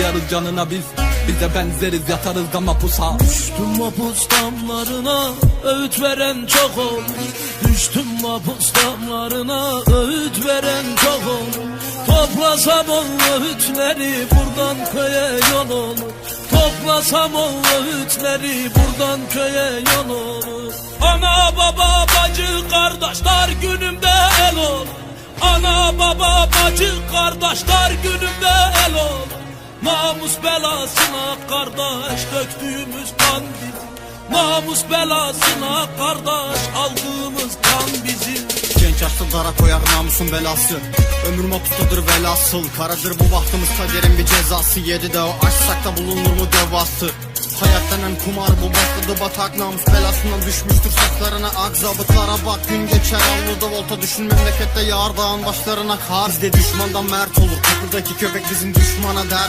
kıyarız canına biz. Bize benzeriz yatarız da mapusa Düştüm mapus damlarına öğüt veren çok oldu Düştüm mapus damlarına öğüt veren çok oldu Toplasam o öğütleri buradan köye yol olur. Toplasam o öğütleri buradan köye yol olur. Ana baba bacı kardeşler günümde el olur. Ana baba bacı kardeşler günümde el olur Namus belasına kardeş döktüğümüz kan bizim. Namus belasına kardeş aldığımız kan bizim. Genç yaşta dara koyar namusun belası. Ömür mapustadır velhasıl. Karadır bu bahtımız kaderin bir cezası. Yedi de o açsak da bulunur mu devası? Hayat denen kumar bu başladı batak. Namus belasından düşmüştür saklarına ak zabıtlara bak gün geçer. Avluda volta düşün memlekette yağar dağın başlarına kar. Bizde düşmandan mert olur. Kapıdaki köpek bizim düşmana der